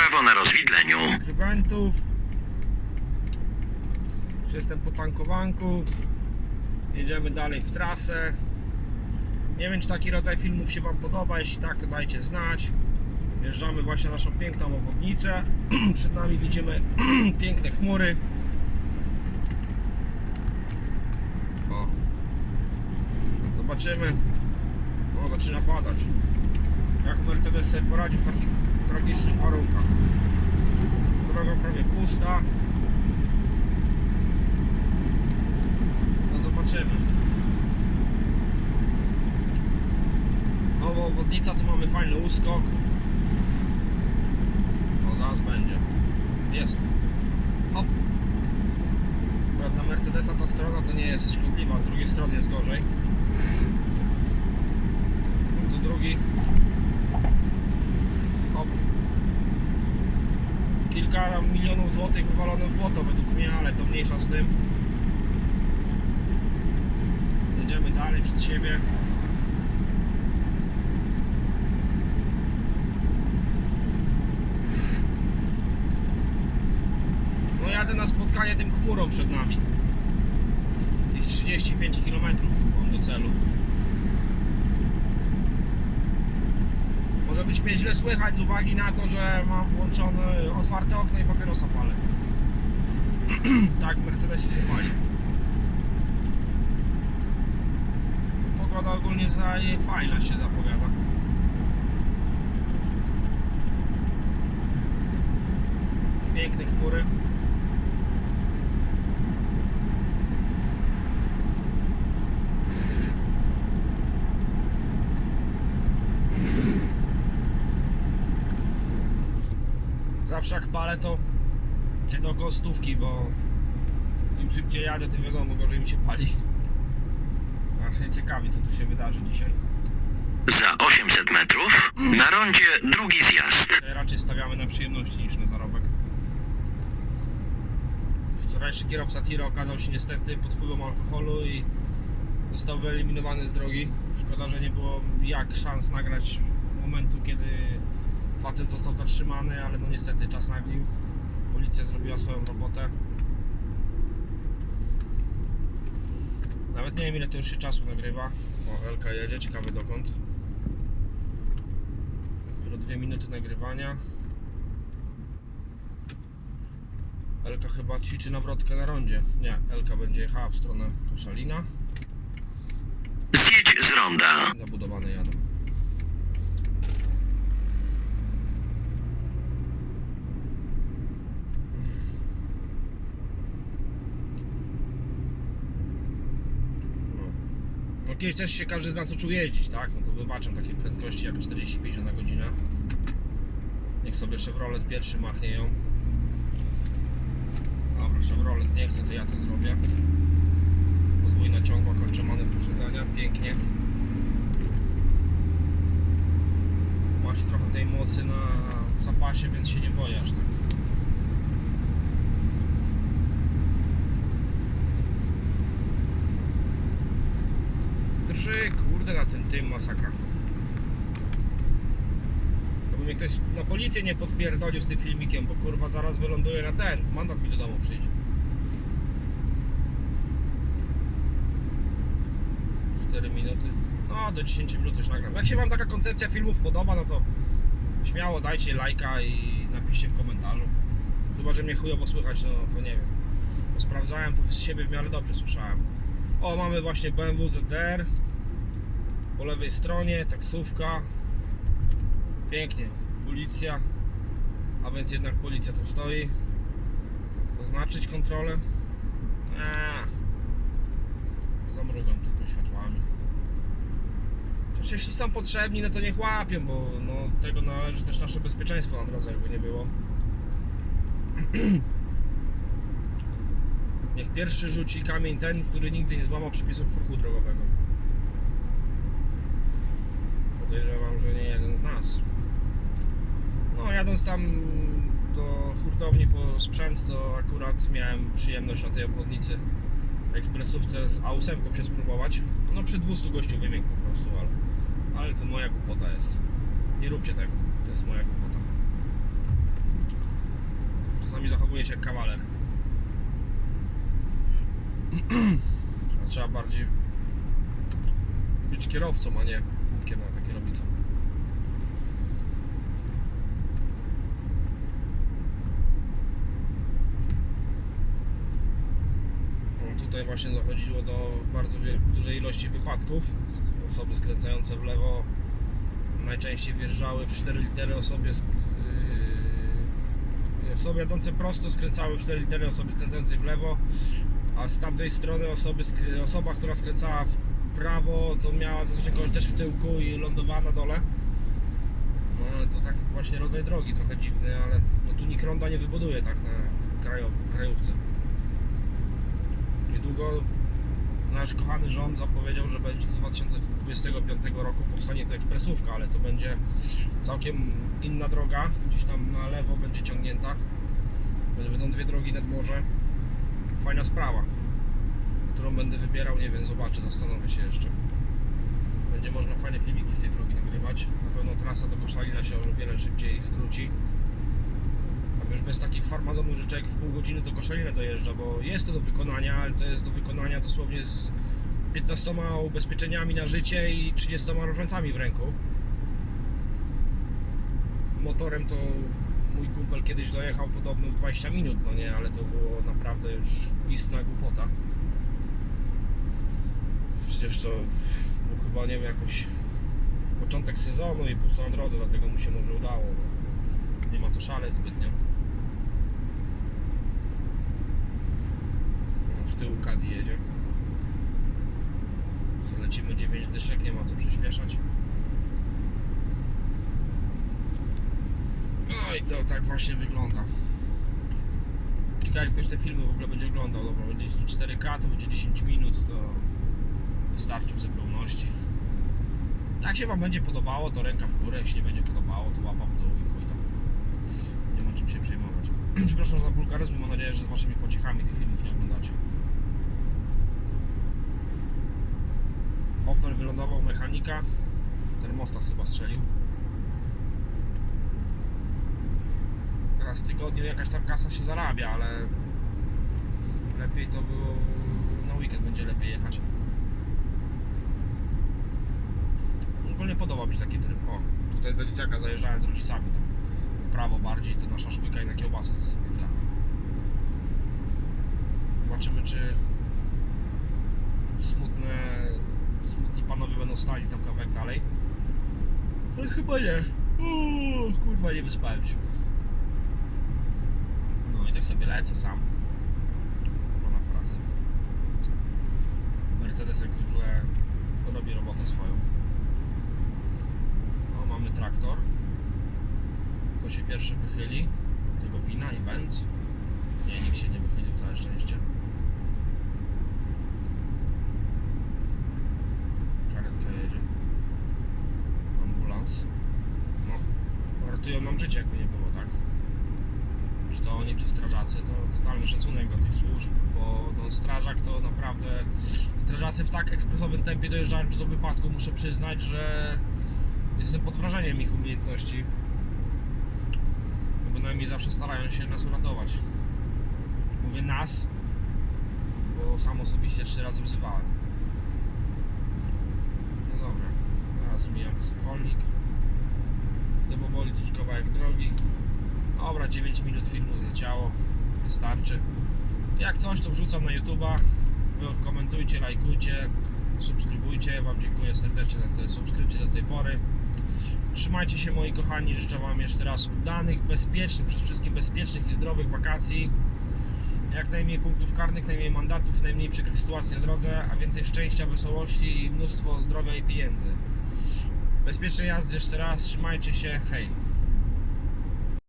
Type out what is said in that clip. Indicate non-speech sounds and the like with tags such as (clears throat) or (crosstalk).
prawo na rozwidleniu. Krywentów. Już jestem po tankowanku. Jedziemy dalej w trasę. Nie wiem, czy taki rodzaj filmów się Wam podoba. Jeśli tak, to dajcie znać. Wjeżdżamy właśnie na naszą piękną obwodnicę. (clears throat) Przed nami widzimy (clears throat) piękne chmury. O. Zobaczymy. O, zaczyna padać. Jak Mercedes sobie poradzi w takich tragicznych warunkach. Droga prawie pusta. No zobaczymy. Nowa obwodnica, tu mamy fajny uskok. No zaraz będzie. Jest. Hop. Akurat dla Mercedesa ta strona to nie jest szkodliwa, z drugiej strony jest gorzej. Tu drugi. Hop. Kilka milionów złotych wywalone w błoto według mnie, ale to mniejsza z tym. Jedziemy dalej przed siebie. No jadę na spotkanie tym chmurą przed nami. Jakieś 35 km mam do celu. Być mnie źle słychać z uwagi na to, że mam włączone otwarte okno i papierosa palę. (clears throat) tak, Mercedesie się pali. Pogoda ogólnie za fajna się zapowiada. Piękne chmury. Zawsze jak palę to jedę około stówki, bo im szybciej jadę, tym wiadomo, gorzej mi się pali. Właśnie ciekawi, co tu się wydarzy dzisiaj. Za 800 metrów na rondzie drugi zjazd. Raczej stawiamy na przyjemności niż na zarobek. Wczorajszy kierowca Tiro okazał się niestety pod wpływem alkoholu i został wyeliminowany z drogi. Szkoda, że nie było jak szans nagrać momentu, kiedy facet został zatrzymany, ale no niestety czas naglił. Policja zrobiła swoją robotę. Nawet nie wiem ile to już się czasu nagrywa. O, Elka jedzie, ciekawy dokąd. Dopiero dwie minuty nagrywania. Elka chyba ćwiczy nawrotkę na rondzie. Nie, Elka będzie jechała w stronę Koszalina. Zjedź z ronda. Zabudowane jadą. Kiedyś też się każdy z nas uczył jeździć, tak? No to wybaczam takie prędkości jak 40-50 na godzinę. Niech sobie Chevrolet pierwszy machnie ją. Dobra, Chevrolet nie chce, to ja to zrobię. Podwójna ciągła, kolczemane wyprzedzania, pięknie. Masz trochę tej mocy na zapasie, więc się nie boję aż tak. Kurde, na ten tym masakra. Gdyby mnie ktoś na policję nie podpierdolił z tym filmikiem, bo kurwa zaraz wyląduje na ten. Mandat mi do domu przyjdzie. 4 minuty. No, do 10 minut już nagram. Jak się Wam taka koncepcja filmów podoba, no to śmiało dajcie lajka i napiszcie w komentarzu. Chyba, że mnie chujowo słychać, no to nie wiem. Bo sprawdzałem, to z siebie w miarę dobrze słyszałem. O, mamy właśnie BMW ZR. Po lewej stronie taksówka. Pięknie. Policja. A więc jednak policja tu stoi. Oznaczyć kontrolę. Eee. Zamrugam tylko światłami. Chociaż jeśli są potrzebni, no to niech łapią, bo no, tego należy też nasze bezpieczeństwo na drodze, jakby nie było. (clears throat) Niech pierwszy rzuci kamień ten, który nigdy nie złamał przepisów ruchu drogowego. Podejrzewam, że nie jeden z nas. No, jadąc tam do hurtowni po sprzęt, to akurat miałem przyjemność na tej obwodnicy ekspresówce z A8 się spróbować. No przy 200 gościu wymiękł po prostu, ale, ale to moja głupota jest. Nie róbcie tego, to jest moja głupota. Czasami zachowuje się jak kawaler. (clears throat) A trzeba bardziej być kierowcą, a nie na kierownicą. No, Tutaj właśnie dochodziło do bardzo dużej ilości wypadków. Osoby skręcające w lewo najczęściej wjeżdżały w 4 litery osobie yy, osoby jadące prosto skręcały w 4 litery osoby skręcającej w lewo a z tamtej strony osoby, osoba, która skręcała w prawo to miała zazwyczaj kogoś też w tyłku i lądowała na dole no ale to tak właśnie rodzaj drogi trochę dziwny, ale no tu nikt ronda nie wybuduje tak na krajo, krajówce niedługo nasz kochany rząd zapowiedział, że będzie do 2025 roku powstanie to ekspresówka, ale to będzie całkiem inna droga, gdzieś tam na lewo będzie ciągnięta. Będą dwie drogi nad morze. Fajna sprawa, którą będę wybierał, nie wiem, zobaczę, zastanowię się jeszcze. Będzie można fajne filmiki z tej drogi nagrywać. Na pewno trasa do Koszalina się o wiele szybciej skróci. Tam już bez takich farmazonów, że człowiek w pół godziny do Koszalina dojeżdża, bo jest to do wykonania, ale to jest do wykonania dosłownie z 15 ubezpieczeniami na życie i 30 różańcami w ręku. Motorem to mój kumpel kiedyś dojechał podobno w 20 minut, no nie, ale to było naprawdę już istna głupota. Przecież to był chyba, nie wiem, jakoś początek sezonu i pusto na drodze, dlatego mu się może udało. No. Nie ma co szaleć zbytnio. No, z tyłu Caddy jedzie. Co lecimy 9 dyszek, nie ma co przyspieszać. No i to tak właśnie wygląda. Ciekawe, ktoś te filmy w ogóle będzie oglądał. Dobra, będzie 4K, to będzie 10 minut, to wystarczy w zupełności. Jak się Wam będzie podobało, to ręka w górę, się nie będzie podobało, to łapa w dół i chuj tam. Nie ma czym się przejmować. (clears throat) Przepraszam za wulgaryzm, mam nadzieję, że z Waszymi pociechami tych filmów nie oglądacie. Opel wylądował mechanika. Termostat chyba strzelił. Teraz w tygodniu jakaś tam kasa się zarabia, ale lepiej to było na weekend będzie lepiej jechać. Ogólnie podoba mi się taki tryb. O, tutaj do dzieciaka zajeżdżałem z rodzicami tam w prawo bardziej, to nasza szpyka i na kiełbasę zwykle. Zobaczymy czy smutne, smutni panowie będą stali tam kawałek dalej. Ale chyba nie. Uuu, kurwa nie wyspałem się. No i tak sobie lecę sam. Żona w pracy. Mercedes jak zwykle robi robotę swoją. Mamy traktor. To się pierwszy wychyli. Tego wina i Benz. Nie, nikt się nie wychylił, całe szczęście. Karetka jedzie. Ambulans. No, ratują nam życie, jakby nie było, tak? Czy to oni, czy strażacy, to totalny szacunek dla tych służb, bo no, strażak to naprawdę... Strażacy w tak ekspresowym tempie dojeżdżają do wypadku, muszę przyznać, że jestem pod wrażeniem ich umiejętności. No, bynajmniej zawsze starają się nas uratować. Mówię nas, bo sam osobiście trzy razy wzywałem. No dobra, teraz mijamy Sokolnik. Do Boboli cóż kawałek drogi. Dobra, 9 minut filmu zleciało. Wystarczy. Jak coś, to wrzucam na YouTube'a. Komentujcie, lajkujcie, subskrybujcie. Wam dziękuję serdecznie za te subskrypcje do tej pory. Trzymajcie się moi kochani, życzę Wam jeszcze raz udanych, bezpiecznych, przede wszystkim bezpiecznych i zdrowych wakacji. Jak najmniej punktów karnych, najmniej mandatów, najmniej przykrych sytuacji na drodze, a więcej szczęścia, wesołości i mnóstwo zdrowia i pieniędzy. Bezpiecznej jazdy jeszcze raz, trzymajcie się, hej!